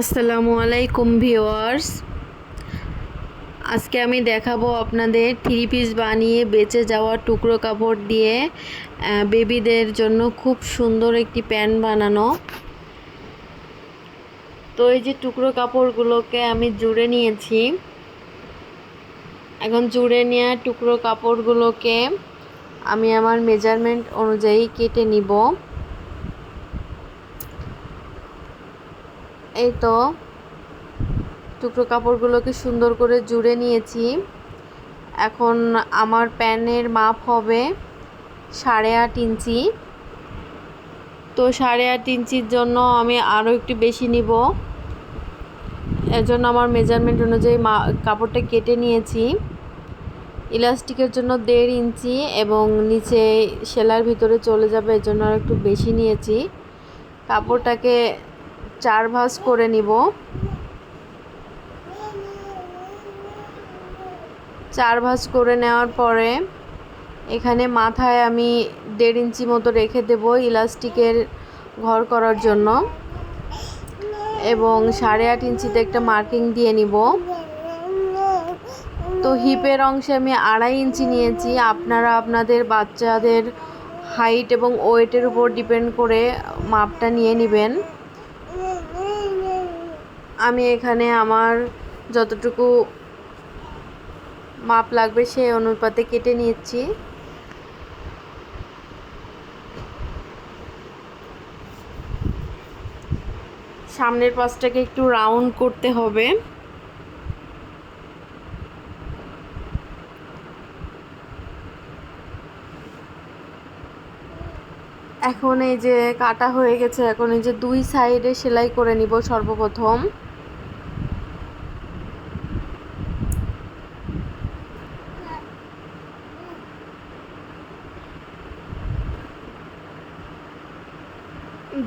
আসসালামু আলাইকুম ভিওয়ার্স আজকে আমি দেখাবো আপনাদের থ্রি পিস বানিয়ে বেঁচে যাওয়া টুকরো কাপড় দিয়ে বেবিদের জন্য খুব সুন্দর একটি প্যান্ট বানানো। তো এই যে টুকরো কাপড়গুলোকে আমি জুড়ে নিয়েছি। এখন জুড়ে নেওয়া টুকরো কাপড়গুলোকে আমি আমার মেজারমেন্ট অনুযায়ী কেটে নিব। এই তো, টুকরো কাপড়গুলোকে সুন্দর করে জুড়ে নিয়েছি। এখন আমার প্যানের মাপ হবে সাড়ে আট ইঞ্চি। তো সাড়ে আট ইঞ্চির জন্য আমি আরও একটু বেশি নিব। এর জন্য আমার মেজারমেন্ট অনুযায়ী মা, কাপড়টা কেটে নিয়েছি। ইলাস্টিকের জন্য দেড় ইঞ্চি এবং নিচে সেলার ভিতরে চলে যাবে, এর জন্য আর একটু বেশি নিয়েছি। কাপড়টাকে চার ভাঁজ করে নিব। চার ভাঁজ করে নেওয়ার পরে এখানে মাথায় আমি দেড় ইঞ্চি মতো রেখে দেব ইলাস্টিকের ঘর করার জন্য। এবং সাড়ে আট ইঞ্চিতে একটা মার্কিং দিয়ে নিব। তো হিপের অংশে আমি আড়াই ইঞ্চি নিয়েছি। আপনারা আপনাদের বাচ্চাদের হাইট এবং ওয়েটের উপর ডিপেন্ড করে মাপটা নিয়ে নেবেন। আমি এখানে আমার যতটুকু মাপ লাগবে সেই অনুপাতে কেটে নিচ্ছি সামনের পাশটাকে একটু রাউন্ড করতে হবে। এখন এই যে কাটা হয়ে গেছে, এখন এই যে দুই সাইডে সেলাই করে নিব সর্বপ্রথম।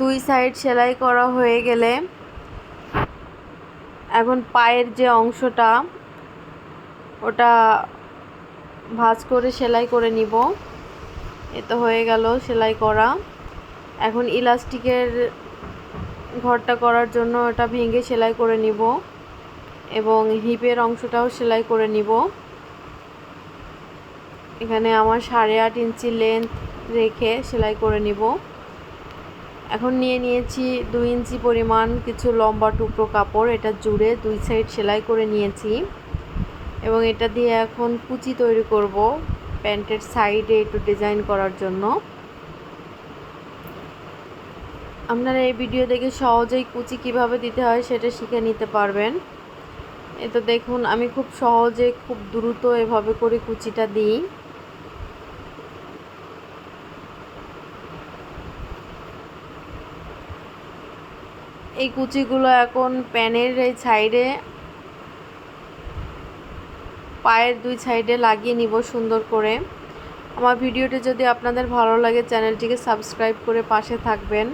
দুই সাইড সেলাই করা হয়ে গেলে এখন পায়ের যে অংশটা, ওটা ভাঁজ করে সেলাই করে নিব। এ তো হয়ে গেল সেলাই করা। এখন ইলাস্টিকের ঘরটা করার জন্য ওটা ভেঙে সেলাই করে নিব এবং হিপের অংশটাও সেলাই করে নিব। এখানে আমার সাড়ে আট ইঞ্চি লেন্থ রেখে সেলাই করে নিব। এখন নিয়ে নিয়েছি দুই ইঞ্চি পরিমাণ কিছু লম্বা টুকরো কাপড়, এটা জুড়ে দুই সাইড সেলাই করে নিয়েছি। এবং এটা দিয়ে এখন কুচি তৈরি করব প্যান্টের সাইডে একটু ডিজাইন করার জন্য। আপনারা এই ভিডিও দেখে সহজেই কুচি কীভাবে দিতে হয় সেটা শিখে নিতে পারবেন। এ তো দেখুন, আমি খুব সহজে, খুব দ্রুত এভাবে করে কুচিটা দিই। এই কুচিগুলো এখন প্যানের এই সাইডে, পায়ের দুই সাইডে লাগিয়ে নিব সুন্দর করে। আমার ভিডিওটি যদি আপনাদের ভালো লাগে, চ্যানেলটিকে সাবস্ক্রাইব করে পাশে থাকবেন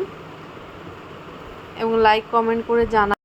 এবং লাইক, কমেন্ট করে জানা